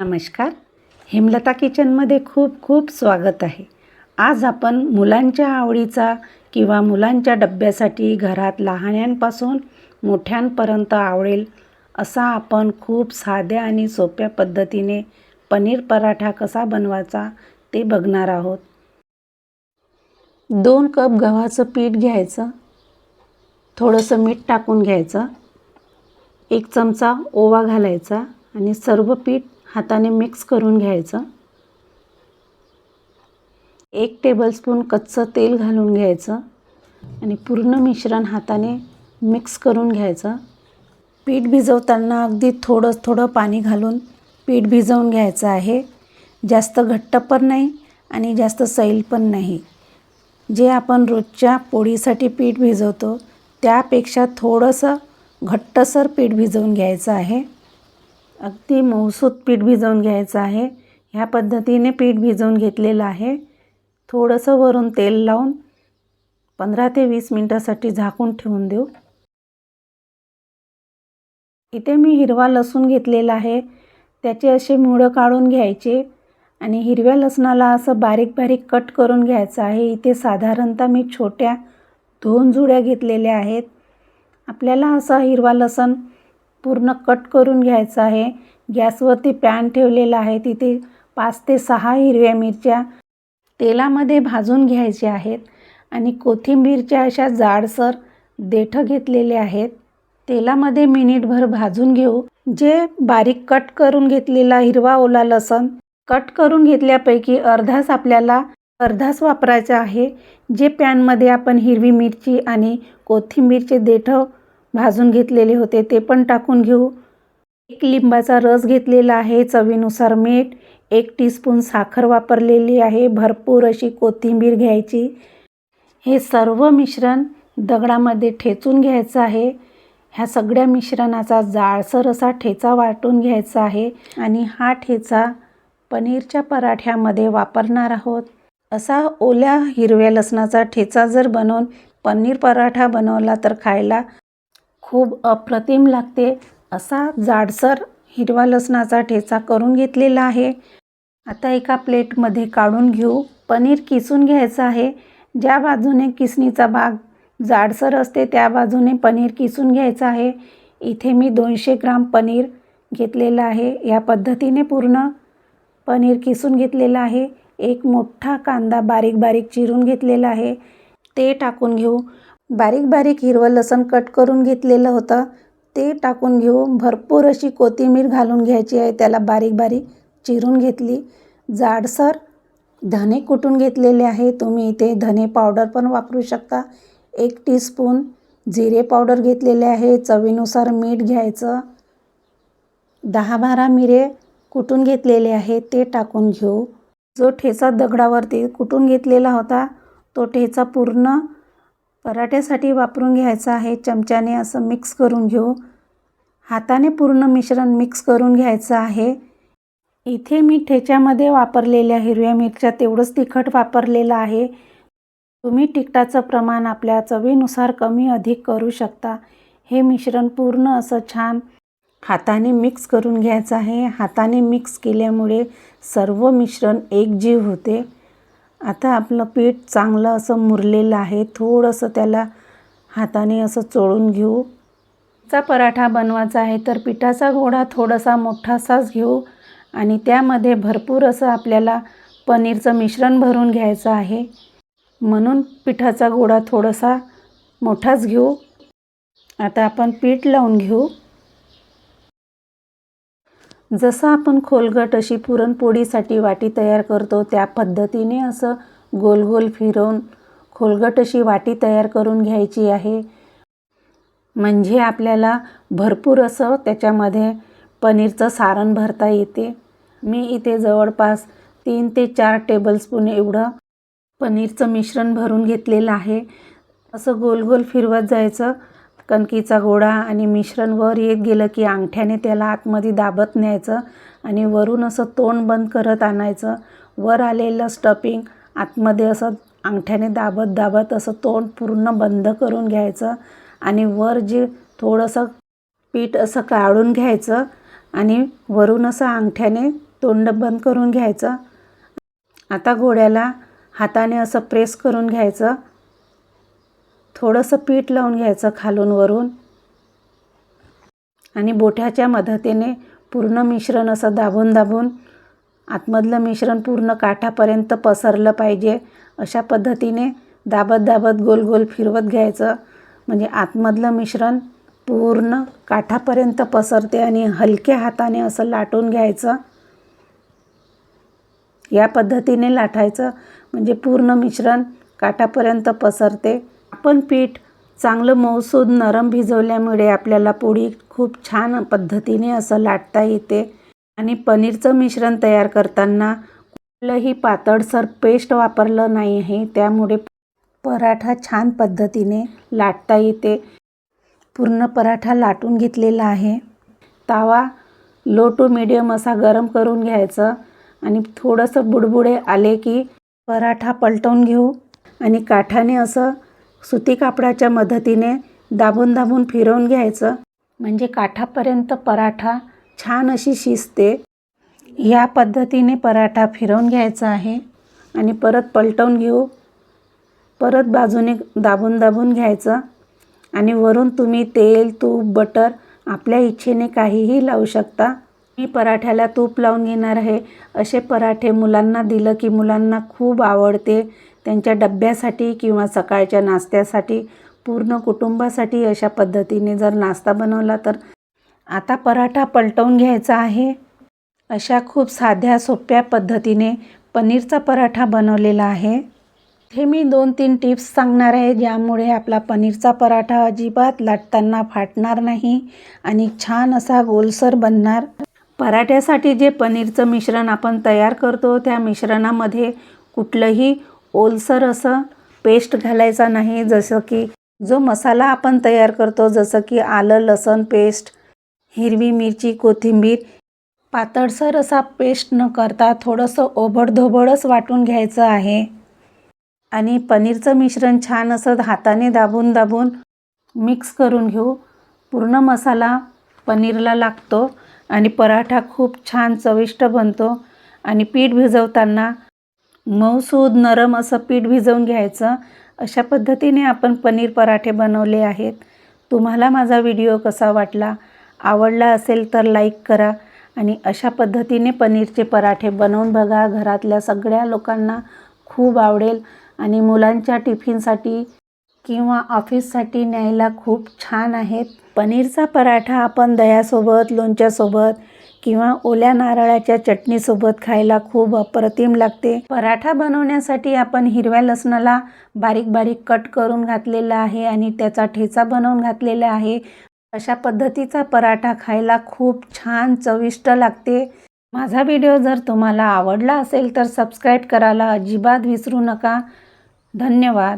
नमस्कार. हेमलता किचनमध्ये खूप खूप स्वागत आहे. आज आपण मुलांच्या आवडीचा किंवा मुलांच्या डब्यासाठी घरात लहान्यांपासून मोठ्यांपर्यंत आवडेल असा आपण खूप साध्या आणि सोप्या पद्धतीने पनीर पराठा कसा बनवायचा ते बघणार आहोत. दोन कप गव्हाचं पीठ घ्यायचं. थोडंसं मीठ टाकून घ्यायचं. एक चमचा ओवा घालायचा आणि सर्व पीठ हाताने मिक्स करून घ्यायचं. एक टेबलस्पून कच्चं तेल घालून घ्यायचं. आणि पूर्ण मिश्रण हाताने मिक्स करून घ्यायचं. पीठ भिजवताना अगदी थोडं थोडं पाणी घालून पीठ भिजवून घ्यायचं आहे. जास्त घट्ट पण नाही आणि जास्त सैल पण नाही. जे आपण रोजच्या पोळीसाठी पीठ भिजवतो त्यापेक्षा थोडंसं घट्टसर पीठ भिजवून घ्यायचं आहे. अगदी मऊसूत पीठ भिजवून घ्यायचं आहे. ह्या पद्धतीने पीठ भिजवून घेतलेलं आहे. थोडंसं वरून तेल लावून पंधरा ते वीस मिनटासाठी झाकून ठेवून देऊ. इथे मी हिरवा लसूण घेतलेला आहे. त्याचे असे मुळं काढून घ्यायचे आणि हिरव्या लसणाला असं बारीक बारीक कट करून घ्यायचं आहे. इथे साधारणतः मी छोट्या दोन जुड्या घेतलेल्या आहेत. आपल्याला असा हिरवा लसण पूर्ण कट करून घ्यायचं आहे. गॅसवरती पॅन ठेवलेला आहे. तिथे पाच ते सहा हिरव्या मिरच्या तेलामध्ये भाजून घ्यायच्या आहेत आणि कोथिंबीरच्या अशा जाडसर देठं घेतलेले आहेत. तेलामध्ये मिनिटभर भाजून घेऊ. जे बारीक कट करून घेतलेला हिरवा ओला लसण कट करून घेतल्यापैकी अर्धाच आपल्याला अर्धाच वापरायचा आहे. जे पॅनमध्ये आपण हिरवी मिरची आणि कोथिंबीरचे देठं भाजून घेतलेले होते ते पण टाकून घेऊ. एक लिंबाचा रस घेतलेला आहे चवीनुसार मीठ एक टीस्पून साखर वापरलेली आहे भरपूर अशी कोथिंबीर घ्यायची. हे सर्व मिश्रण दगडामध्ये ठेचून घ्यायचं आहे. ह्या सगळ्या मिश्रणाचा जाळसर असा ठेचा वाटून घ्यायचा आहे आणि हा ठेचा पनीरच्या पराठ्यामध्ये वापरणार आहोत. असा ओल्या हिरव्या लसणाचा ठेचा जर बनवून पनीर पराठा बनवला तर खायला खूप अप्रतिम लागते असा जाडसर हिरवा लसणाचा ठेचा करून घेतलेला आहे. आता एका प्लेटमध्ये काढून घेऊ. पनीर किसून घ्यायचं आहे. ज्या बाजूने किसणीचा भाग जाडसर असते त्या बाजूने पनीर किसून घ्यायचं आहे. इथे मी दोनशे ग्राम पनीर घेतलेलं आहे. या पद्धतीने पूर्ण पनीर किसून घेतलेलं आहे. एक मोठा कांदा बारीक बारीक चिरून घेतलेला आहे. ते टाकून घेऊ. बारीक बारीक हिरवं लसण कट करून घेतलेलं होतं. ते टाकून घेऊ भरपूर अशी कोथिंबीर घालून घ्यायची आहे. त्याला बारीक बारीक चिरून घेतली. जाडसर धने कुटून घेतलेले आहे. तुम्ही इथे धने पावडर पण वापरू शकता. एक टीस्पून जिरे पावडर घेतलेले आहे. चवीनुसार मीठ घ्यायचं. दहा बारा मिरे कुटून घेतलेले आहे. ते टाकून घेऊ. जो ठेचा दगडावरती कुटून घेतलेला होता तो ठेचा पूर्ण पराठ्यासाठी वापरून घ्यायचं आहे. चमच्याने असं मिक्स करून घेऊ. हाताने पूर्ण मिश्रण मिक्स करून घ्यायचं आहे. इथे मी ठेच्यामध्ये वापरलेल्या हिरव्या मिरच्या तेवढंच तिखट वापरलेलं आहे. तुम्ही तिखटाचं प्रमाण आपल्या चवीनुसार कमी अधिक करू शकता. हे मिश्रण पूर्ण असं छान हाताने मिक्स करून घ्यायचं आहे. हाताने मिक्स केल्यामुळे सर्व मिश्रण एकजीव होते. आता आपलं पीठ चांगलं असं मुरलेलं आहे थोडंसं त्याला हाताने असं चोळून घेऊ. चा पराठा बनवायचा आहे तर पिठाचा गोळा थोडासा मोठासाच घेऊ आणि त्यामध्ये भरपूर असं आपल्याला पनीरचं मिश्रण भरून घ्यायचं आहे. म्हणून पिठाचा गोळा थोडासा मोठाच घेऊ. आता आपण पीठ लावून घेऊ. जसं आपण खोलगट अशी पुरणपोळीसाठी वाटी तयार करतो त्या पद्धतीने असं गोल गोल फिरवून खोलगट अशी वाटी तयार करून घ्यायची आहे. म्हणजे आपल्याला भरपूर असं त्याच्यामध्ये पनीरचं सारण भरता येते. मी इथे जवळपास तीन ते चार टेबलस्पून एवढं पनीरचं मिश्रण भरून घेतलेलं आहे. असं गोल गोल फिरवत जायचं. कणकीचा गोळा आणि मिश्रण वर येत गेलं की अंगठ्याने त्याला आतमध्ये दाबत न्यायचं आणि वरून असं तोंड बंद करत आणायचं. वर आलेलं स्टफिंग आतमध्ये असं अंगठ्याने दाबत दाबत असं तोंड पूर्ण बंद करून घ्यायचं आणि वर जे थोडंसं पीठ असं काढून घ्यायचं आणि वरून असं अंगठ्याने तोंड बंद करून घ्यायचं. आता घोड्याला हाताने असं प्रेस करून घ्यायचं. थोडंसं पीठ लावून घ्यायचं खालून वरून. आणि बोठ्याच्या मदतीने पूर्ण मिश्रण असं दाबून दाबून आतमधलं मिश्रण पूर्ण काठापर्यंत पसरलं पाहिजे. अशा पद्धतीने दाबत दाबत गोल गोल फिरवत घ्यायचं. म्हणजे आतमधलं मिश्रण पूर्ण काठापर्यंत पसरते आणि हलक्या हाताने असं लाटून घ्यायचं. या पद्धतीने लाटायचं. म्हणजे पूर्ण मिश्रण काठापर्यंत पसरते. आपण पीठ चांगलं मऊसूद नरम भिजवल्यामुळे आपल्याला पोळी खूप छान पद्धतीने असं लाटता येते. आणि पनीरचं मिश्रण तयार करताना कुठलंही पातळसर पेस्ट वापरलं नाही आहे त्यामुळे पराठा छान पद्धतीने लाटता येते. पूर्ण पराठा लाटून घेतलेला आहे. तावा लो टू मिडियम असा गरम करून घ्यायचं आणि थोडंसं बुडबुडे आले की पराठा पलटवून घेऊ. आणि काठाने असं सुती कापडाच्या मदतीने दाबून दाबून फिरवून घ्यायचं. म्हणजे काठापर्यंत पराठा छान अशी शिजते. या पद्धतीने पराठा फिरवून घ्यायचा आहे. आणि परत पलटवून घेऊ. परत बाजूने दाबून दाबून घ्यायचं. आणि वरून तुम्ही तेल तूप बटर आपल्या इच्छेने काहीही लावू शकता. मी पराठ्याला तूप लावून घेणार आहे. असे पराठे मुलांना दिलं की मुलांना खूप आवडते. त्यांच्या डब्यासाठी किंवा सकाळच्या नाश्त्यासाठी पूर्ण कुटुंबासाठी अशा पद्धतीने जर नाश्ता बनवला तर आता पराठा पलटवून घ्यायचा आहे. अशा खूप साध्या सोप्या पद्धतीने पनीरचा पराठा बनवलेला आहे. हे मी दोन तीन टिप्स सांगणार आहे ज्यामुळे आपला पनीरचा पराठा अजिबात लाटताना फाटणार नाही आणि छान असा गोलसर बनणार. पराठ्यासाठी जे पनीरचं मिश्रण आपण तयार करतो त्या मिश्रणामध्ये कुठलंही ओलसर असं पेस्ट घालायचा नाही. जसं की जो मसाला आपण तयार करतो जसं की आलं लसण पेस्ट हिरवी मिरची कोथिंबीर पातळसर असा पेस्ट न करता थोडंसं ओबडधोबडच वाटून घ्यायचं आहे. आणि पनीरचं मिश्रण छान असं हाताने दाबून दाबून मिक्स करून घेऊ. पूर्ण मसाला पनीरला लागतो आणि पराठा खूप छान चविष्ट बनतो. आणि पीठ भिजवताना मऊसूद नरम असं पीठ भिजवून घ्यायचं. अशा पद्धतीने आपण पनीर पराठे बनवले आहेत. तुम्हाला माझा व्हिडिओ कसा वाटला आवडला असेल तर लाईक करा आणि अशा पद्धतीने पनीरचे पराठे बनवून बघा. घरातल्या सगळ्या लोकांना खूप आवडेल आणि मुलांच्या टिफिनसाठी किंवा ऑफिससाठी न्यायला खूप छान आहेत. पनीरचा पराठा आपण दह्यासोबत लोणच्यासोबत किंवा ओल्या नारळाच्या चटणीसोबत खायला खूप अप्रतिम लागते. पराठा बनवण्यासाठी आपण हिरव्या लसणाला बारीक बारीक कट करून घातलेला आहे आणि त्याचा ठेचा बनवून घातलेला आहे. अशा पद्धतीचा पराठा खायला खूप छान चविष्ट लागते. माझा व्हिडिओ जर तुम्हाला आवडला असेल तर सबस्क्राईब करायला अजिबात विसरू नका. धन्यवाद.